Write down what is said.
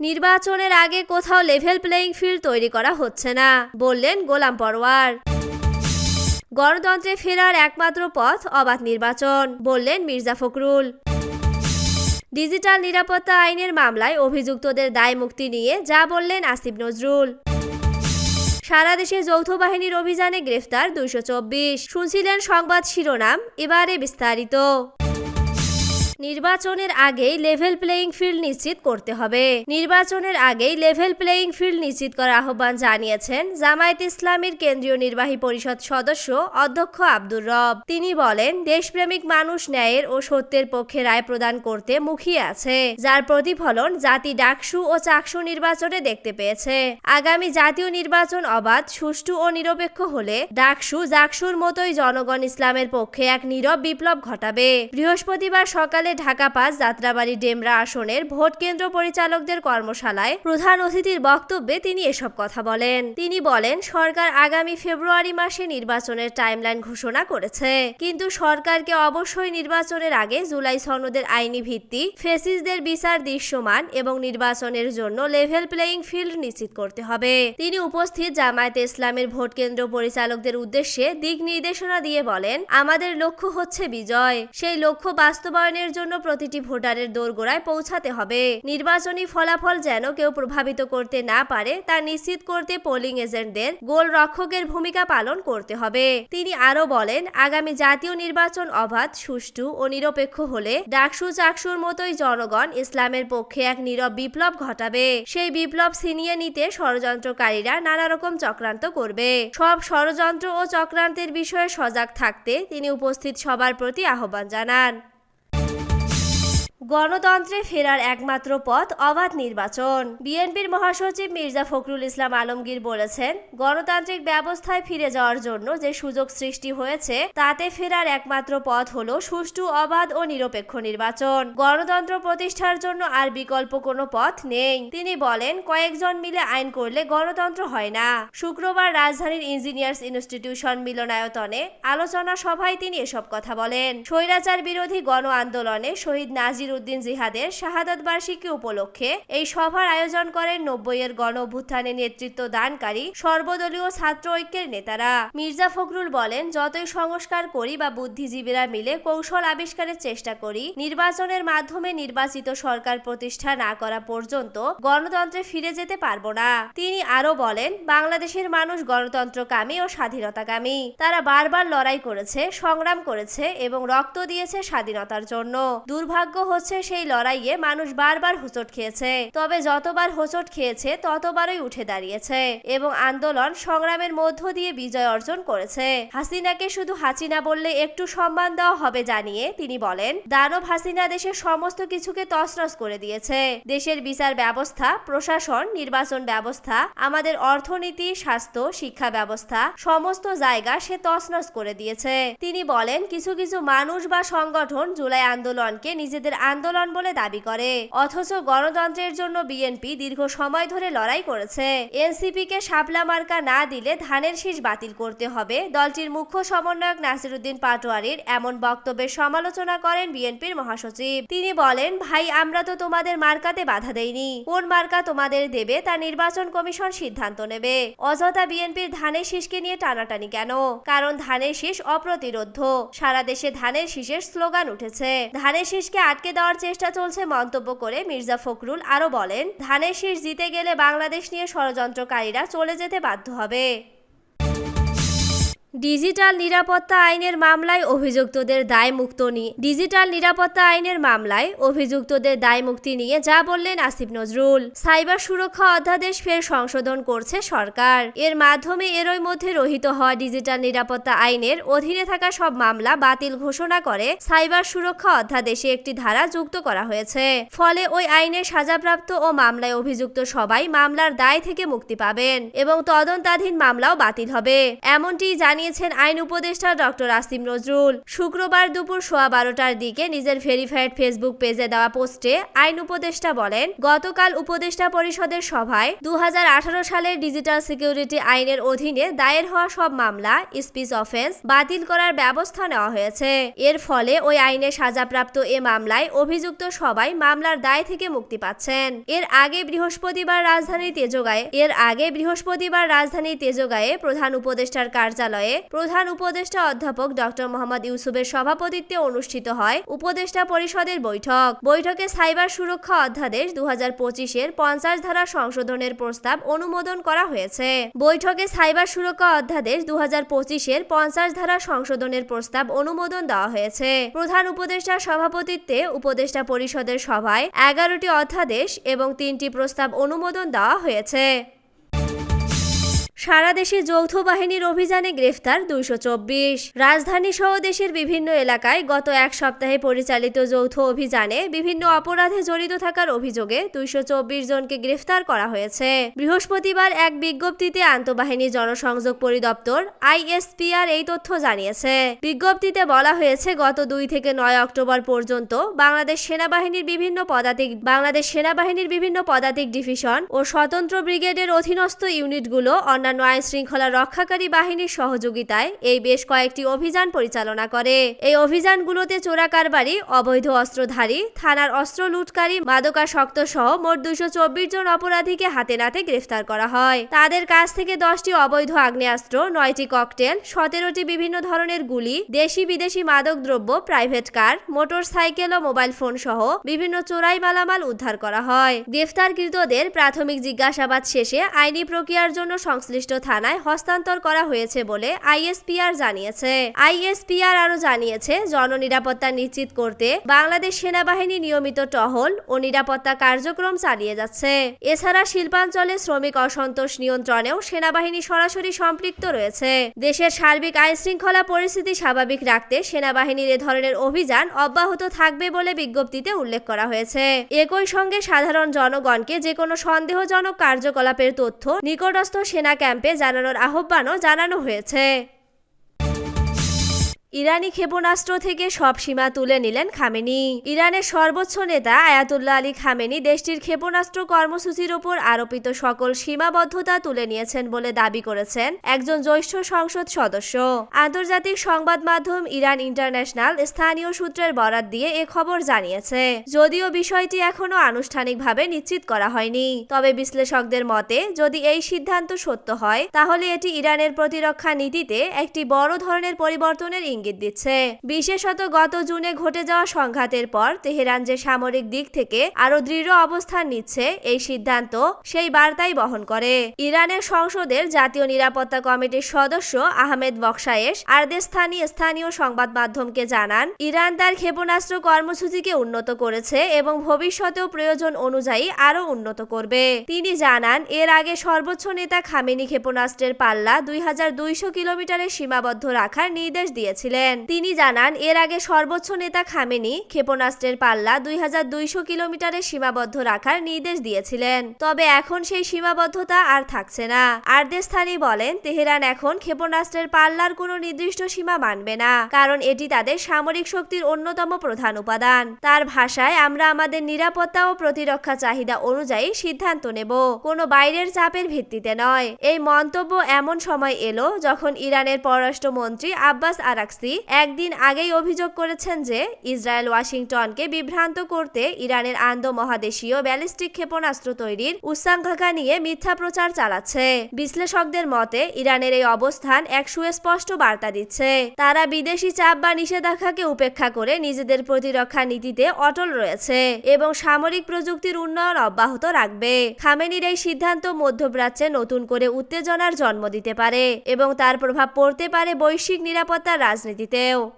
নির্বাচনের আগে কোথাও লেভেল প্লেয়িং ফিল্ড তৈরি করা হচ্ছে না, বললেন গোলাম পরওয়ার গণতন্ত্রে ফেরার একমাত্র পথ অবাধ নির্বাচন, বললেন মির্জা ফখরুল। ডিজিটাল নিরাপত্তা আইনের মামলায় অভিযুক্তদের দায় মুক্তি নিয়ে যা বললেন আসিফ নজরুল। সারা দেশে যৌথ বাহিনীর অভিযানে গ্রেফতার দুইশো চব্বিশ। শুনছিলেন সংবাদ শিরোনাম, এবারে বিস্তারিত। নির্বাচনের আগেই লেভেল প্লেয়িং ফিল্ড নিশ্চিত করতে হবে। নির্বাচনের আগেই লেভেল প্লেয়িং ফিল্ড নিশ্চিত করার আহ্বান জানিয়েছেন জামায়াত ইসলামীর কেন্দ্রীয় নির্বাহী পরিষদ সদস্য অধ্যক্ষ আব্দুর রব। তিনি বলেন, দেশপ্রেমিক মানুষ ন্যায়ের ও সত্যের পক্ষে রায় প্রদান করতে মুখিয়ে আছে, যার প্রতিফলন জাতি ডাকসু ও চাকসু নির্বাচনে দেখতে পেয়েছে। আগামী জাতীয় নির্বাচন অবাধ, সুষ্ঠু ও নিরপেক্ষ হলে ডাকসু জাকসুর মতোই জনগণ ইসলামের পক্ষে এক নীরব বিপ্লব ঘটাবে। বৃহস্পতিবার সকালে ঢাকা পাঁচ যাত্রাবাড়ি ডেমরা আসনের ভোট কেন্দ্র পরিচালকদের কর্মশালায় প্রধান অতিথির বক্তব্যে তিনি এসব কথা বলেন। তিনি বলেন, সরকার আগামী ফেব্রুয়ারি মাসে নির্বাচনের টাইমলাইন ঘোষণা করেছে। কিন্তু সরকারকে অবশ্যই নির্বাচনের আগে জুলাই সনদের আইনি ভিত্তি, ফেসিসদের বিচার দৃশ্যমান এবং নির্বাচনের জন্য লেভেল প্লেয়িং ফিল্ড নিশ্চিত করতে হবে। তিনি উপস্থিত জামায়াতে ইসলামের ভোট কেন্দ্র পরিচালকদের উদ্দেশ্যে দিক নির্দেশনা দিয়ে বলেন, আমাদের লক্ষ্য হচ্ছে বিজয়। সেই লক্ষ্য বাস্তবায়নের জন্য প্রতিটি ভোটারের দোরগোড়ায় পৌঁছাতে হবে। নির্বাচনী ফলাফল যেন কেউ প্রভাবিত করতে না পারে, তা নিশ্চিত করতে পোলিং এজেন্টদের গোল রক্ষকের ভূমিকা পালন করতে হবে। তিনি আরও বলেন, আগামী জাতীয় নির্বাচন অবাধ, সুষ্ঠু ও নিরপেক্ষ হলে ডাকসু চাকসুর মতোই জনগণ ইসলামের পক্ষে এক নীরব বিপ্লব ঘটাবে। সেই বিপ্লব ছিনিয়ে নিতে ষড়যন্ত্রকারীরা নানা রকম চক্রান্ত করবে। সব ষড়যন্ত্র ও চক্রান্তের বিষয়ে সজাগ থাকতে তিনি উপস্থিত সবার প্রতি আহ্বান জানান। গণতন্ত্রে ফেরার একমাত্র পথ অবাধ নির্বাচন। বিএনপির মহাসচিব মির্জা ফখরুল ইসলাম আলমগীর বলেছেন, গণতান্ত্রিক ব্যবস্থায় ফিরে যাওয়ার জন্য যে সুযোগ সৃষ্টি হয়েছে, তাতে ফেরার একমাত্র পথ হল সুষ্ঠু, অবাধ ও নিরপেক্ষ নির্বাচন। গণতন্ত্র প্রতিষ্ঠার জন্য আর বিকল্প কোনো পথ নেই। তিনি বলেন, কয়েকজন মিলে আইন করলে গণতন্ত্র হয় না। শুক্রবার রাজধানীর ইঞ্জিনিয়ার্স ইনস্টিটিউশন মিলনায়তনে আলোচনা সভায় তিনি এসব কথা বলেন। স্বৈরাচার বিরোধী গণ আন্দোলনে শহীদ নাজির উদ্দিন জিহাদের শাহাদত বার্ষিকী উপলক্ষে এই সভার আয়োজন করেন নব্বইয়ের গণ অভ্যুত্থানে নেতৃত্ব দানকারী সর্বদলীয় ছাত্র ঐক্যের নেতারা। মির্জা ফখরুল বলেন, যতই সংস্কার করি বা বুদ্ধিজীবীরা মিলে কৌশল আবিষ্কারের চেষ্টা করি, নির্বাচনের মাধ্যমে নির্বাচিত সরকার প্রতিষ্ঠা না করা পর্যন্ত গণতন্ত্রে ফিরে যেতে পারব না। তিনি আরও বলেন, বাংলাদেশের মানুষ গণতন্ত্রকামী ও স্বাধীনতাকামী। তারা বারবার লড়াই করেছে, সংগ্রাম করেছে এবং রক্ত দিয়েছে স্বাধীনতার জন্য। দুর্ভাগ্য হচ্ছে সেই লড়াইয়ে মানুষ বারবার হোঁচট খেয়েছে। তবে যতবার হোঁচট খেয়েছে, ততবারই উঠে দাঁড়িয়েছে এবং আন্দোলন সংগ্রামের মধ্য দিয়ে বিজয় অর্জন করেছে। হাসিনাকে শুধু হাসিনা বললে একটু সম্মান দেওয়া হবে জানিয়ে তিনি বলেন, দানব হাসিনা দেশের সমস্ত কিছুকে তছনছ করে দিয়েছে। দেশের বিচার ব্যবস্থা, প্রশাসন, নির্বাচন ব্যবস্থা, আমাদের অর্থনীতি, স্বাস্থ্য, শিক্ষা ব্যবস্থা, সমস্ত জায়গা সে তছনছ করে দিয়েছে। তিনি বলেন, কিছু কিছু মানুষ বা সংগঠন জুলাই আন্দোলনকে নিজেদের আন্দোলন বলে দাবি করে। অথচ গণতন্ত্রের জন্য বিএনপি দীর্ঘ সময় ধরে লড়াই করেছে। এনসিপি কে শাপলা মার্কা না দিলে ধানের শীষ বাতিল করতে হবে। দলটির মুখ্য সমন্বয়ক নাসিরুদ্দিন পাটোয়ারির এমন বক্তব্যের সমালোচনা করেন বিএনপির মহাসচিব। তিনি বলেন, ভাই, আমরা তো তোমাদের মার্কাতে বাধা দেইনি। কোন মার্কা তোমাদের দেবে তা নির্বাচন কমিশন সিদ্ধান্ত নেবে। অযথা বিএনপির ধানের শীষকে নিয়ে টানাটানি কেন? কারণ ধানের শীষ অপ্রতিরোধ্য। সারা দেশে ধানের শীষের স্লোগান উঠেছে। ধানের শীষকে আটকে দেওয়ার চেষ্টা চলছে মন্তব্য করে মির্জা ফখরুল। আরও বলেন, ধানের শীষ জিতে গেলে বাংলাদেশ নিয়ে ষড়যন্ত্রকারীরা চলে যেতে বাধ্য হবে। ডিজিটাল নিরাপত্তা আইনের মামলায় অভিযুক্তদের দায় মুক্ত নিয়ে ডিজিটাল নিরাপত্তা আইনের মামলায় অভিযুক্তদের দায় মুক্তি নিয়ে যা বললেন আসিফ নজরুল। সাইবার সুরক্ষা অধ্যাদেশ ফের সংশোধন করছে সরকার। এর মাধ্যমে এরই মধ্যে রহিত হওয়া ডিজিটাল নিরাপত্তা আইনের অধীনে থাকা সব মামলা বাতিল ঘোষণা করে সাইবার সুরক্ষা অধ্যাদেশে একটি ধারা যুক্ত করা হয়েছে। ফলে ওই আইনের সাজাপ্রাপ্ত ও মামলায় অভিযুক্ত সবাই মামলার দায় থেকে মুক্তি পাবেন এবং তদন্তাধীন মামলাও বাতিল হবে। এমনটি জানিয়ে জানিয়েছেন আইন উপদেষ্টা ডক্টর আসিম নজরুল। শুক্রবার দুপুর সোয়া বারোটার দিকে নিজের ভেরিফাইড ফেসবুক পেজে দেওয়া পোস্টে আইন উপদেষ্টা বলেন, গতকাল উপদেষ্টা পরিষদের সভায় দুহাজার আঠারো সালের ডিজিটাল সিকিউরিটি আইনের অধীনে দায়ের হওয়া সব মামলা, স্পিচ অফেন্স বাতিল করার ব্যবস্থা নেওয়া হয়েছে। এর ফলে ওই আইনে সাজাপ্রাপ্ত এ মামলায় অভিযুক্ত সবাই মামলার দায় থেকে মুক্তি পাচ্ছেন। এর আগে বৃহস্পতিবার রাজধানী তেজগাঁয়ে, এর আগে বৃহস্পতিবার রাজধানী তেজগাঁয়ে প্রধান উপদেষ্টার কার্যালয়ে প্রধান উপদেষ্টা অধ্যাপক ডক্টর মোহাম্মদ ইউসুফের সভাপতিত্বে অনুষ্ঠিত হয় উপদেষ্টা পরিষদের বৈঠক। বৈঠকে সাইবার সুরক্ষা অধ্যাদেশ দু হাজার পঁচিশের পঞ্চাশ ধারা সংশোধনের প্রস্তাব অনুমোদন করা হয়েছে। বৈঠকে সাইবার সুরক্ষা অধ্যাদেশ দু হাজার পঁচিশের পঞ্চাশ ধারা সংশোধনের প্রস্তাব অনুমোদন দেওয়া হয়েছে। প্রধান উপদেষ্টার সভাপতিত্বে উপদেষ্টা পরিষদের সভায় এগারোটি অধ্যাদেশ এবং তিনটি প্রস্তাব অনুমোদন দেওয়া হয়েছে। সারা দেশে যৌথ বাহিনীর অভিযানে গ্রেফতার দুইশো চব্বিশ। রাজধানী সহ দেশের বিভিন্ন এলাকায় গত এক সপ্তাহে পরিচালিত যৌথ অভিযানে বিভিন্ন অপরাধে জড়িত থাকার অভিযোগে দুইশো চব্বিশ জনকে গ্রেফতার করা হয়েছে। বৃহস্পতিবার এক বিজ্ঞপ্তিতে আন্তঃবাহিনী জনসংযোগ পরিদপ্তর আইএসপিআর এই তথ্য জানিয়েছে। বিজ্ঞপ্তিতে বলা হয়েছে, গত দুই থেকে নয় অক্টোবর পর্যন্ত বাংলাদেশ সেনাবাহিনীর বিভিন্ন পদাতিক, বাংলাদেশ সেনাবাহিনীর বিভিন্ন পদাতিক ডিভিশন ও স্বতন্ত্র ব্রিগেডের অধীনস্থ ইউনিটগুলো অন্যান্য আইন শৃঙ্খলা রক্ষাকারী বাহিনীর সহযোগিতায় এই বেশ কয়েকটি অভিযান পরিচালনা করে। এই অভিযানগুলোতে চোরা কারবারি, অবৈধ অস্ত্রধারী, থানার অস্ত্র লুটকারী, মাদকাসক্ত সহ মোট দুইশো চব্বিশ জন অপরাধীকে হাতে নাতে গ্রেফতার করা হয়। তাদের কাছ থেকে দশটি অবৈধ আগ্নেয়াস্ত্র, নয়টি ককটেল, সতেরোটি বিভিন্ন ধরনের গুলি, দেশি বিদেশি মাদক দ্রব্য, প্রাইভেট কার মোটর সাইকেল ও মোবাইল ফোন সহ বিভিন্ন চোরাই মালামাল উদ্ধার করা হয়। গ্রেফতারকৃতদের প্রাথমিক জিজ্ঞাসাবাদ শেষে আইনি প্রক্রিয়ার জন্য সংশ্লিষ্ট থানায় হস্তান্তর করা হয়েছে বলে আইএসপিআর জানিয়েছে। আইএসপিআর আরও জানিয়েছে, জননিরাপত্তা নিশ্চিত করতে বাংলাদেশ সেনাবাহিনী নিয়মিত টহল ও নিরাপত্তা কার্যক্রম চালিয়ে যাচ্ছে। এছাড়া শিল্পাঞ্চলে শ্রমিক অসন্তোষ নিয়ন্ত্রণেও সেনাবাহিনী সরাসরি সম্পৃক্ত রয়েছে। দেশের সার্বিক আইন শৃঙ্খলা পরিস্থিতি স্বাভাবিক রাখতে সেনাবাহিনীর এ ধরনের অভিযান অব্যাহত থাকবে বলে বিজ্ঞপ্তিতে উল্লেখ করা হয়েছে। একই সঙ্গে সাধারণ জনগণকে যে কোনো সন্দেহজনক কার্যকলাপের তথ্য নিকটস্থ সেনা ক্যাম্পে জানানোর আহ্বানও জানানো হয়েছে। ইরানি ক্ষেপণাস্ত্র থেকে সব সীমা তুলে নিলেন খামেনি। ইরানের সর্বোচ্চ নেতা আয়াতুল্লাহ আলী খামেনি দেশটির ক্ষেপণাস্ত্র কর্মসূচির ওপর আরোপিত সকল সীমাবদ্ধতা তুলে নিয়েছেন বলে দাবি করেছেন একজন জ্যৈষ্ঠ সংসদ সদস্য। আন্তর্জাতিক সংবাদ মাধ্যম ইরান ইন্টারন্যাশনাল স্থানীয় সূত্রের বরাত দিয়ে এ খবর জানিয়েছে। যদিও বিষয়টি এখনও আনুষ্ঠানিকভাবে নিশ্চিত করা হয়নি। তবে বিশ্লেষকদের মতে, যদি এই সিদ্ধান্ত সত্য হয়, তাহলে এটি ইরানের প্রতিরক্ষা নীতিতে একটি বড় ধরনের পরিবর্তনের ইঙ্গিত ইঙ্গিত দিচ্ছে। বিশেষত গত জুনে ঘটে যাওয়া সংঘাতের পর তেহরান যে সামরিক দিক থেকে আরও দৃঢ় অবস্থান নিচ্ছে, এই সিদ্ধান্ত সেই বার্তাই বহন করে। ইরানের সংসদের জাতীয় নিরাপত্তা কমিটির সদস্য আহমেদ বকশায়েশ আরদেস্থানি স্থানীয় স্থানীয় সংবাদ মাধ্যমকে জানান, ইরান তার ক্ষেপণাস্ত্র কর্মসূচিকে উন্নত করেছে এবং ভবিষ্যতেও প্রয়োজন অনুযায়ী আরও উন্নত করবে। তিনি জানান, এর আগে সর্বোচ্চ নেতা খামেনি ক্ষেপণাস্ত্রের পাল্লা দুই হাজার দুইশ কিলোমিটারের সীমাবদ্ধ রাখার নির্দেশ দিয়েছিলেন। ছিলেন তিনি জানান, এর আগে সর্বোচ্চ নেতা খামেনি, ক্ষেপণাস্ত্রের পাল্লা দুই কিলোমিটারের সীমাবদ্ধ রাখার নির্দেশ দিয়েছিলেন। তবে এখন সেই সীমাবদ্ধতা আর থাকছে না। আর্দেস্থানি বলেন, তেহরান এখন ক্ষেপণাস্ত্রের পাল্লার কোনো নির্দিষ্ট সীমা মানবে না, কারণ এটি তাদের সামরিক শক্তির অন্যতম প্রধান উপাদান। তার ভাষায়, আমরা আমাদের নিরাপত্তা ও প্রতিরক্ষা চাহিদা অনুযায়ী সিদ্ধান্ত নেব। কোনো বাইরের চাপের ভিত্তিতে নয়। এই মন্তব্য এমন সময় এলো যখন ইরানের পররাষ্ট্রমন্ত্রী আব্বাস আরাকসি একদিন আগেই অভিযোগ করেছেন যে, ইসরায়েল ওয়াশিংটনকে বিভ্রান্ত করতে ইরানের আন্দো মহাদেশীয় ব্যালিস্টিক ক্ষেপণাস্ত্র তৈরির উচ্চাঙ্কাঙ্ক্ষা নিয়ে মিথ্যা প্রচার চালাচ্ছে। বিশ্লেষকদের মতে, ইরানের এই অবস্থান এক সুস্পষ্ট বার্তা দিচ্ছে। তারা বিদেশি চাপ বা নিষেধাজ্ঞাকে উপেক্ষা করে নিজেদের প্রতিরক্ষা নীতিতে অটল রয়েছে এবং সামরিক প্রযুক্তির উন্নয়ন অব্যাহত রাখবে। খামেনির এই সিদ্ধান্ত মধ্যপ্রাচ্যে নতুন করে উত্তেজনার জন্ম দিতে পারে এবং তার প্রভাব পড়তে পারে বৈশ্বিক নিরাপত্তার transmitido